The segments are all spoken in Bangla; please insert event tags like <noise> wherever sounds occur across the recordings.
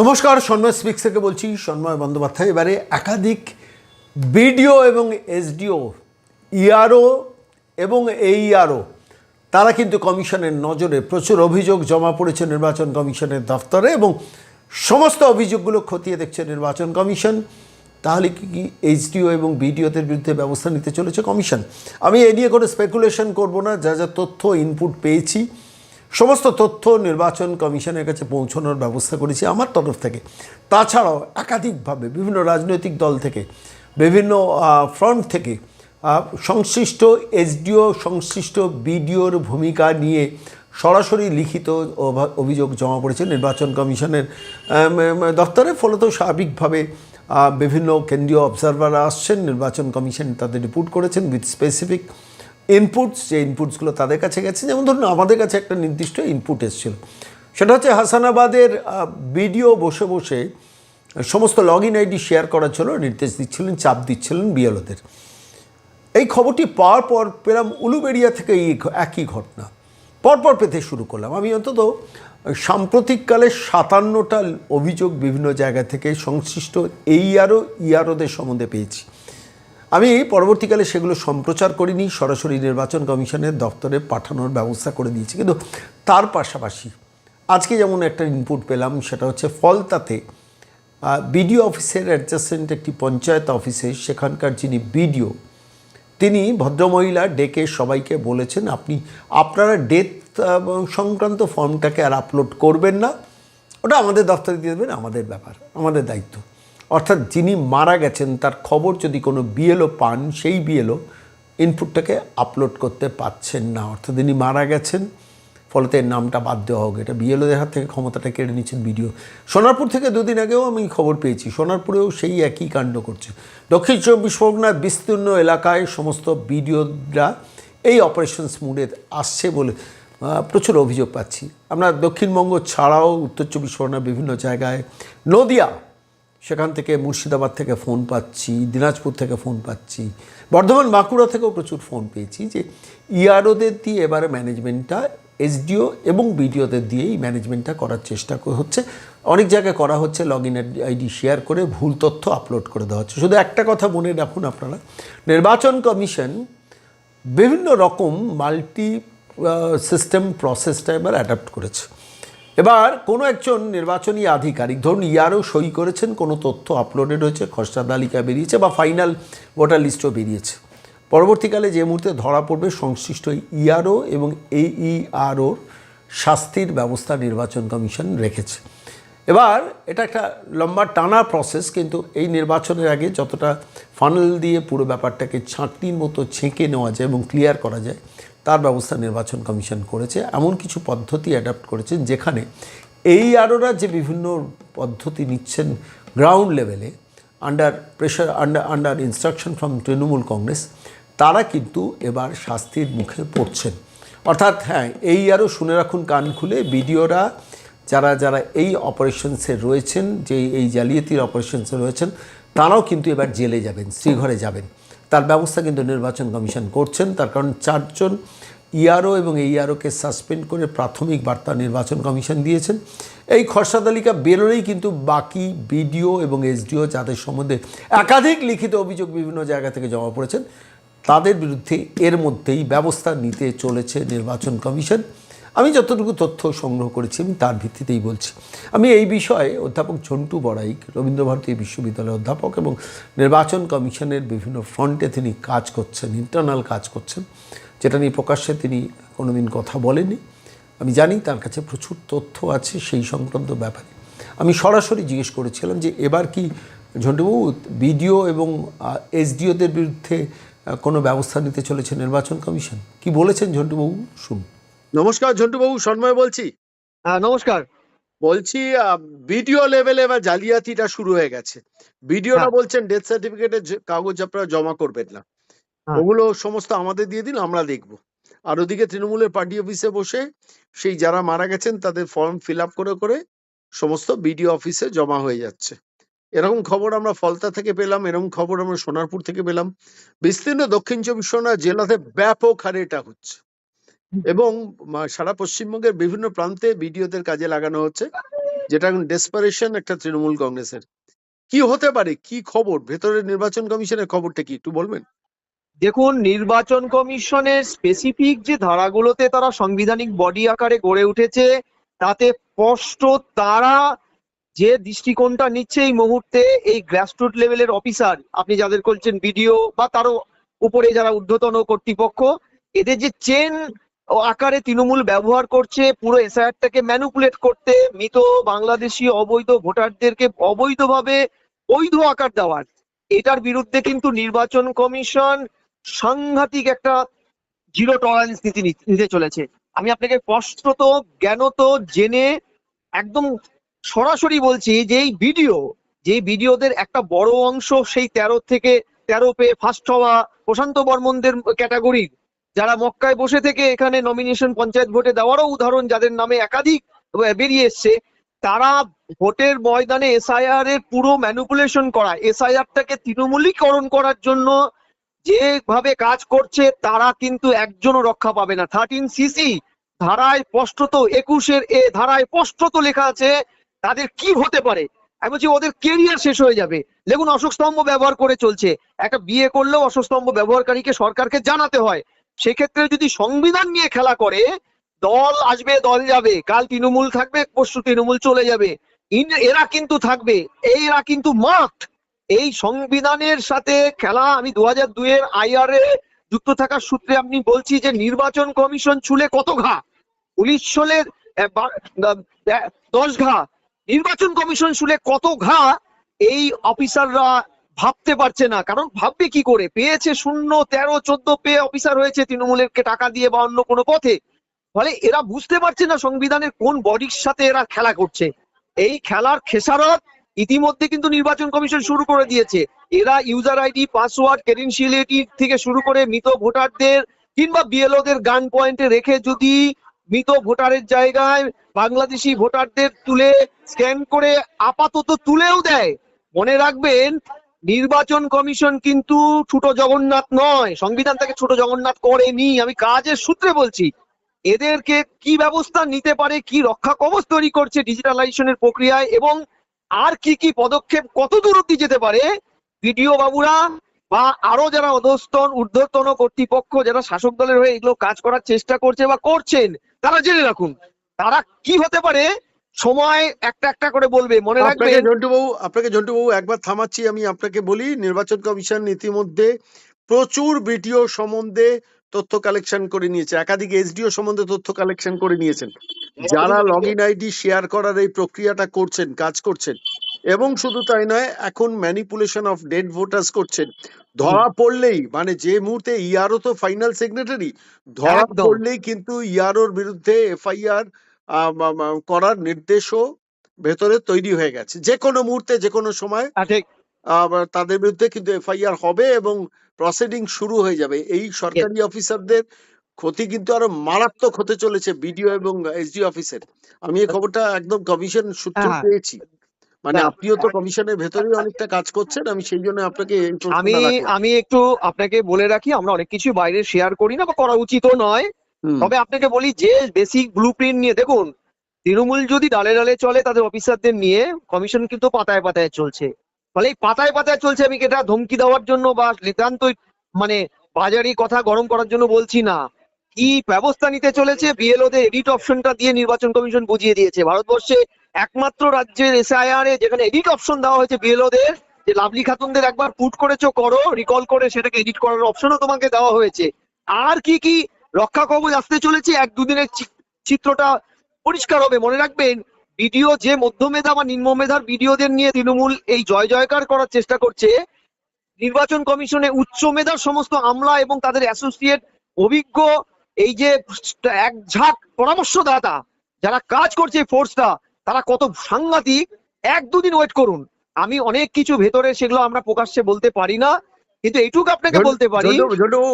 নমস্কার, সন্ময় স্পিক্স থেকে বলছি সন্ময় বন্দ্যোপাধ্যায়। এবারে একাধিক বিডিও এবং এসডিও, ইআরও এবং এইআরও, তারা কিন্তু কমিশনের নজরে প্রচুর অভিযোগ জমা পড়েছে নির্বাচন কমিশনের দফতরে এবং সমস্ত অভিযোগগুলো খতিয়ে দেখছে নির্বাচন কমিশন। তাহলে কি কি এইচডিও এবং বিডিওদের বিরুদ্ধে ব্যবস্থা নিতে চলেছে কমিশন? আমি এ নিয়ে কোনো স্পেকুলেশন করব না, যা যা তথ্য ইনপুট পেয়েছি। সমস্ত তথ্য নির্বাচন কমিশনের কাছে পৌঁছানোর ব্যবস্থা করেছি আমার তরফ থেকে। তাছাড়াও একাধিকভাবে বিভিন্ন রাজনৈতিক দল থেকে, বিভিন্ন ফ্রন্ট থেকে সংশ্লিষ্ট এসডিও, সংশ্লিষ্ট বিডিওর ভূমিকা নিয়ে সরাসরি লিখিত অভা- অভিযোগ জমা পড়েছে নির্বাচন কমিশনের। দপ্তরে ফলত স্বাভাবিকভাবে বিভিন্ন কেন্দ্রীয় অবজারভাররা আসছেন, নির্বাচন কমিশন তাদের রিপোর্ট করেছেন উইথ স্পেসিফিক ইনপুটস যে ইনপুটসগুলো তাদের কাছে গেছে, যেমন ধরুন আমাদের কাছে একটা নির্দিষ্ট ইনপুট এসেছিল। সেটা হচ্ছে হাসানাবাদের ভিডিও বসে বসে সমস্ত লগ ইন আইডি শেয়ার করার জন্য নির্দেশ দিচ্ছিলেন, চাপ দিচ্ছিলেন বিএলওদের। এই খবরটি পাওয়ার পর পেলাম উলুবেড়িয়া থেকে এই একই ঘটনা। পরপর পেতে শুরু করলাম। আমি অন্তত সাম্প্রতিককালে সাতান্নটা অভিযোগ বিভিন্ন জায়গা থেকে সংশ্লিষ্ট এই আরও ইয়ারোদের সম্বন্ধে পেয়েছি। আমি পরবর্তীকালে সেগুলো সম্প্রচার করিনি, সরাসরি নির্বাচন কমিশনের দপ্তরে পাঠানোর ব্যবস্থা করে দিয়েছি। কিন্তু তার পাশাপাশি আজকে যেমন একটা ইনপুট পেলাম, সেটা হচ্ছে ফলতাতে বিডিও অফিসের অ্যাডজাস্টেন্ট একটি পঞ্চায়েত অফিসে সেখানকার যিনি বিডিও, তিনি ভদ্রমহিলা ডেকে সবাইকে বলেছেন, আপনি, আপনারা ডেথ সংক্রান্ত ফর্মটাকে আর আপলোড করবেন না। ওটা আমাদের দপ্তরে দিয়ে দেবেন, আমাদের ব্যাপার, আমাদের দায়িত্ব। অর্থাৎ যিনি মারা গেছেন, তার খবর যদি কোনো বিএলও পান, সেই বিএলও ইনপুটটাকে আপলোড করতে পাচ্ছেন না। অর্থাৎ তিনি মারা গেছেন, ফলতে এর নামটা বাদ দেওয়া হোক। এটা বিএলওদের হাত থেকে ক্ষমতাটা কেড়ে নিচ্ছেন ভিডিও সোনারপুর থেকে দুদিন আগেও আমি খবর পেয়েছি, সোনারপুরেও সেই একই কাণ্ড করছে। দক্ষিণ চব্বিশ পরগনার বিস্তীর্ণ এলাকায় সমস্ত বিডিওরা এই অপারেশনস মুডে আসছে বলে প্রচুর অভিযোগ পাচ্ছি। আমরা দক্ষিণবঙ্গ ছাড়াও উত্তর চব্বিশ পরগনার বিভিন্ন জায়গায়, নদিয়া সেখান থেকে মুর্শিদাবাদ থেকে ফোন পাচ্ছি, দিনাজপুর থেকে ফোন পাচ্ছি, বর্ধমান, বাঁকুড়া থেকেও প্রচুর ফোন পেয়েছি যে ইআরওদের দিয়ে এবারে ম্যানেজমেন্টটা এসডিও এবং বিডিওদের দিয়েই ম্যানেজমেন্টটা করার চেষ্টা হচ্ছে। অনেক জায়গায় করা হচ্ছে লগ ইন আইডি শেয়ার করে ভুল তথ্য আপলোড করে দেওয়া হচ্ছে। শুধু একটা কথা মনে রাখুন আপনারা, নির্বাচন কমিশন বিভিন্ন রকম মাল্টি সিস্টেম প্রসেসটা এবার অ্যাডাপ্ট করেছে। এবার কোনো একজন নির্বাচনী আধিকারিক, ধরুন ইয়ারও সই করেছেন, কোনো তথ্য আপলোডেড হয়েছে খসড়া তালিকা বেরিয়েছে বা ফাইনাল ভোটার লিস্টও বেরিয়েছে। পরবর্তীকালে যে মুহূর্তে ধরা পড়বে, সংশ্লিষ্ট ইআরও এবং এইইআরওর শাস্তির ব্যবস্থা নির্বাচন কমিশন রেখেছে। এবার এটা একটা লম্বা টানা প্রসেস কিন্তু এই নির্বাচনের আগে যতটা ফানেল দিয়ে পুরো ব্যাপারটাকে ছাঁকনির মতো ছেঁকে নেওয়া যায় এবং ক্লিয়ার করা যায় তার ব্যবস্থা নির্বাচন কমিশন করেছে, এমন কিছু পদ্ধতি অ্যাডাপ্ট করেছেন যেখানে এই আরোরা যে বিভিন্ন পদ্ধতি নিচ্ছেন গ্রাউন্ড লেভেলে under pressure under under instruction from Trinamool Congress, তারা কিন্তু এবার শাস্তির মুখে পড়ছেন। অর্থাৎ হ্যাঁ এই আরও শুনে রাখুন কান খুলে, বিডিওরা যারা যারা এই অপারেশনসে রয়েছেন, যে এই জালিয়াতির অপারেশনসে রয়েছেন, তারাও কিন্তু এবার জেলে যাবেন, শ্রীঘরে যাবেন। তার ব্যবস্থা কিন্তু নির্বাচন কমিশন করছেন। তার কারণ চারজন ইআরও এবং এইআরওকে সাসপেন্ড করে প্রাথমিক বার্তা নির্বাচন কমিশন দিয়েছেন। এই খসড়া তালিকা বেরোলেই কিন্তু বাকি বিডিও এবং এসডিও যাদের সম্বন্ধে একাধিক লিখিত অভিযোগ বিভিন্ন জায়গা থেকে জমা পড়েছেন, তাদের বিরুদ্ধে এর মধ্যেই ব্যবস্থা নিতে চলেছে নির্বাচন কমিশন। আমি যতটুকু তথ্য সংগ্রহ করেছি, আমি তার ভিত্তিতেই বলছি। আমি এই বিষয়ে অধ্যাপক ঝন্টু বড়াইক রবীন্দ্রভারতী বিশ্ববিদ্যালয়ের অধ্যাপক এবং নির্বাচন কমিশনের বিভিন্ন ফ্রন্টে তিনি কাজ করছেন ইন্টারনাল কাজ করছেন। যেটা নিয়ে প্রকাশ্যে তিনি কোনোদিন কথা বলেনি আমি জানি তার কাছে প্রচুর তথ্য আছে সেই সংক্রান্ত ব্যাপারে। আমি সরাসরি জিজ্ঞেস করেছিলাম যে এবার কি ঝন্টুবাবু বিডিও এবং এসডিওদের বিরুদ্ধে কোনো ব্যবস্থা নিতে চলেছে নির্বাচন কমিশন? কি বলেছেন ঝন্টুবাবু? শুন নমস্কার ঝন্টুবাবু সন্ময় বলছি। হ্যাঁ নমস্কার। বলছি ভিডিও লেভেলে এবার জালিয়াতিটা শুরু হয়ে গেছে। ভিডিওরা হ্যাঁ। বলছেন ডেথ সার্টিফিকেটের কাগজ আপনারা জমা করবেন না। হ্যাঁ। ওগুলো সমস্ত আমাদের দিয়ে দিন আমরা দেখব। আর ওদিকে তৃণমূলের পার্টি অফিসে বসে সেই যারা মারা গেছেন তাদের ফর্ম ফিল আপ করে করে সমস্ত বিডিও অফিসে জমা হয়ে যাচ্ছে। এরকম খবর আমরা ফলতা থেকে পেলাম এরকম খবর আমরা সোনারপুর থেকে পেলাম। বিস্তীর্ণ দক্ষিণ চব্বিশ পরগনা জেলাতে ব্যাপক হারে এটা হচ্ছে। <laughs> এবং সারা পশ্চিমবঙ্গের বিভিন্ন প্রান্তে বিডিওদের কাজে লাগানো হচ্ছে, যেটা এখন ডেসপারেশন একটা তৃণমূল কংগ্রেসের। কি হতে পারে? কি খবর? ভেতরের নির্বাচন কমিশনের খবরটা কি? একটু বলবেন? দেখুন, নির্বাচন কমিশনের স্পেসিফিক যে ধারাগুলোতে তারা সাংবিধানিক বডি আকারে গড়ে উঠেছে, তাতে স্পষ্ট তারা যে দৃষ্টিকোণটা নিচ্ছে এই মুহূর্তে, এই গ্রাসরুট লেভেলের অফিসার আপনি যাদের করছেন বিডিও বা তারও উপরে যারা ঊর্ধ্বতন কর্তৃপক্ষ, এদের যে চেন আকারে তৃণমূল ব্যবহার করছে, পুরো এসআইআরটাকে ম্যানুপুলেট করতে, মৃত বাংলাদেশি অবৈধ ভোটারদেরকে অবৈধভাবে বৈধ আকার দেওয়ার। এটার বিরুদ্ধে কিন্তু নির্বাচন কমিশন সাংঘাতিক একটা জিরো টলারেন্স নীতি নিতে চলেছে। আমি আপনাকে স্পষ্টত, জ্ঞানত, জেনে একদম সরাসরি বলছি যে এই ভিডিও, যে ভিডিওদের একটা বড় অংশ সেই তেরো থেকে তেরো পেয়ে ফার্স্ট হওয়া প্রশান্ত বর্মনদের ক্যাটাগরির যারা মক্কায় বসে থেকে এখানে নমিনেশন পঞ্চায়েত ভোটে দেওয়ারও উদাহরণ যাদের নামে একাধিক বেরিয়ে এসছে, তারা ভোটের ময়দানে এসআইআর এর পুরো ম্যানুপুলেশন করা এসআইআরটাকে তৃণমূলীকরণ করার জন্য যেভাবে কাজ করছে, তারা কিন্তু একজনও রক্ষা পাবে না। থার্টিন সিসি ধারায় স্পষ্টত একুশের এ ধারায় স্পষ্টত লেখা আছে, তাদের কি হতে পারে? আমি বলছি, ওদের কেরিয়ার শেষ হয়ে যাবে। দেখুন, অশোক স্তম্ভ ব্যবহার করে চলছে। একটা বিয়ে করলেও অশোক স্তম্ভ ব্যবহারকারীকে সরকারকে জানাতে হয়। সেক্ষেত্রে যদি সংবিধান নিয়ে খেলা করে দল আসবে দল যাবে। কাল তৃণমূল থাকবে পরশু তৃণমূল চলে যাবে। এরা কিন্তু থাকবে। এরা কিন্তু মাঠ। এই সংবিধানের সাথে খেলা আমি দু হাজার দুইয়ের আইআর এ যুক্ত থাকার সূত্রে আপনি বলছি যে নির্বাচন কমিশন ছুলে কত ঘা? বা- আহ, দশ ঘা। নির্বাচন কমিশন শুলে কত ঘা? এই অফিসাররা ভাবতে পারছে না। কারণ ভাববে কি করে? পেয়েছে শূন্য, তেরো, চোদ্দ পেয়ে অফিসার হয়েছে তৃণমূলের টাকা দিয়ে বা অন্য কোনো পথে। ফলে এরা বুঝতে পারছে না সংবিধানের কোন বডির সাথে এরা খেলা করছে। এই খেলার খেসারত ইতিমধ্যে কিন্তু নির্বাচন কমিশন শুরু করে দিয়েছে। এরা ইউজার আইডি পাসওয়ার্ড ক্রেডেনশিয়ালিটি থেকে শুরু করে মৃত ভোটারদের কিংবা বিএলওদের গান পয়েন্টে রেখে যদি মৃত ভোটারের জায়গায় বাংলাদেশি ভোটারদের তুলে স্ক্যান করে আপাতত তুলেও দেয়। মনে রাখবেন নির্বাচন কমিশন কিন্তু ছোট জগন্নাথ নয়, সংবিধান থেকে ছোট জগন্নাথ করেনি। আমি কাজের সূত্রে বলছি, এদেরকে কি ব্যবস্থা নিতে পারে, কি রক্ষা কবচ তৈরি করছে ডিজিটালাইজেশনের প্রক্রিয়ায়, এবং আর কি কি পদক্ষেপ কত দূর অব্দি যেতে পারে, বিডিও বাবুরা বা আরও যারা অধস্তন, ঊর্ধ্বতন কর্তৃপক্ষ, যারা শাসক দলের হয়ে এগুলো কাজ করার চেষ্টা করছে বা করছেন, তারা জেনে রাখুন, তারা কি হতে পারে সময় একটা একটা করে বলবে মনে আপনাকে রাখবেন ঝন্টুবাবু আপনাকে ঝন্টুবাবু একবার থামাচ্ছি আমি আপনাকে বলি নির্বাচন কমিশন ইতিমধ্যে প্রচুর বিটিও সম্বন্ধে তথ্য কালেকশন করে নিয়েছে একাধিক এসডিও সম্বন্ধে তথ্য কালেকশন করে নিয়েছেন। যারা লগ ইন আইডি শেয়ার করার এই প্রক্রিয়াটা করছেন কাজ করছেন এবং শুধু তাই নয় এখন ম্যানিপুলেশন অফ ডেড ভোটার্স করছেন। ধরা পড়লেই মানে যে মুহূর্তে ইয়ারও তো ফাইনাল সিগনেটারি ধরা। পড়লেই কিন্তু ইয়ারোর বিরুদ্ধে এফআইআর করার নির্দেশও ভেতরে তৈরি হয়ে গেছে। যে কোনো মুহূর্তে যে কোনো সময় তাদের বিরুদ্ধে কিন্তু এফআইআর হবে এবং প্রসিডিং শুরু হয়ে যাবে। এই সরকারি অফিসারদের ক্ষতি কিন্তু আরও মারাত্মক হতে চলেছে বিডিও এবং এসডি অফিসের। আমি এই খবরটা একদম কমিশন সূত্রে হ্যাঁ। পেয়েছি। মানে আপনিও তো কমিশনের ভেতরেই অনেকটা কাজ করছেন আমি সেই জন্য আপনাকে আমি আমি একটু আপনাকে বলে রাখি আমরা অনেক কিছু বাইরে শেয়ার করি না বা করা উচিতও নয়। তবে আপনাকে বলি, যে বেসিক ব্লু নিয়ে, দেখুন, তৃণমূল যদি ডালে ডালে চলে, তাদের অফিসারদের নিয়ে কমিশন কিন্তু পাতায় পাতায় চলছে। ফলে এই পাতায় পাতায় চলছে, আমি এটা ধমকি দেওয়ার জন্য বা নিতান্ত মানে বাজারি কথা গরম করার জন্য বলছি না। কি ব্যবস্থা নিতে চলেছে, বিএলওদের এডিট অপশনটা দিয়ে নির্বাচন কমিশন বুঝিয়ে দিয়েছে। ভারতবর্ষে একমাত্র রাজ্যের এসআইআর এ যেখানে এডিট অপশন দেওয়া হয়েছে বিএলওদের, যে লাভলি খাতুনদের একবার পুট করেছ, করো রিকল করে সেটাকে এডিট করার অপশনও তোমাকে দেওয়া হয়েছে। আর কি কি রক্ষা কবচ আসতে চলেছে। এক দুদিনের চিত্রটা পরিষ্কার হবে। মনে রাখবেন, ভিডিও যে মধ্যমেধা বা নিম্ন মেধার ভিডিওদের নিয়ে তৃণমূল এই জয় জয়কার করার চেষ্টা করছে, নির্বাচন কমিশনে উচ্চ মেধার সমস্ত আমলা এবং তাদের অ্যাসোসিয়েট অভিজ্ঞ, এই যে এক ঝাঁক পরামর্শদাতা, যারা কাজ করছে ফোর্সটা তারা কত সাংঘাতিক, এক দুদিন ওয়েট করুন। আমি অনেক কিছু ভেতরে সেগুলো আমরা প্রকাশ্যে বলতে পারি না। কিন্তু এইটুকু আপনাকে বলতে পারি।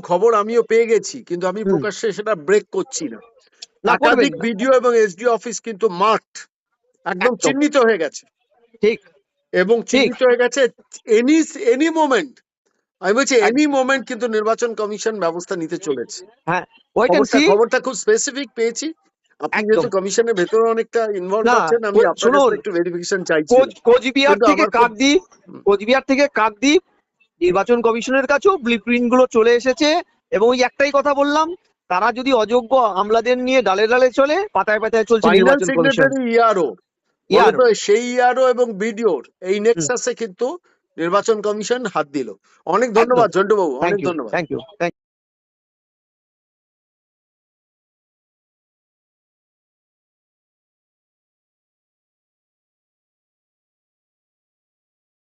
খবর আমিও পেয়ে গেছি কিন্তু আমি প্রকাশ্যে সেটা ব্রেক করছি না। একাধিক এবং এসডিও অফিস কিন্তু একদম। চিহ্নিত হয়ে গেছে। ঠিক। এবং চিহ্নিত হয়ে গেছে এনি এনি মোমেন্ট আমি বলছি এনি মোমেন্ট কিন্তু নির্বাচন কমিশন ব্যবস্থা নিতে চলেছে। হ্যাঁ খবরটা খুব স্পেসিফিক পেয়েছি। আপনি যেহেতু কমিশনের ভেতরে অনেকটা ইনভলভ আছেন আমি আপনার একটু ভেরিফিকেশন চাইছি। কোচ- কোচবিহার থেকে খুব- কোচবিহার থেকে কাকদ্বীপ নির্বাচন কমিশনের কাছেও ব্লিপ্রিন্টগুলো চলে এসেছে। এবং ওই একটাই কথা বললাম তারা যদি অযোগ্য আমলাদের নিয়ে ডালে ডালে চলে পাতায় পাতায় চলছে নির্বাচন কমিশন। ইয়ারও। সেই ইয়ারও এবং বিডিওর এই নেক্সাসে কিন্তু নির্বাচন কমিশন হাত দিল। অনেক ধন্যবাদ ঝন্টু বাবু অনেক ধন্যবাদ। Thank you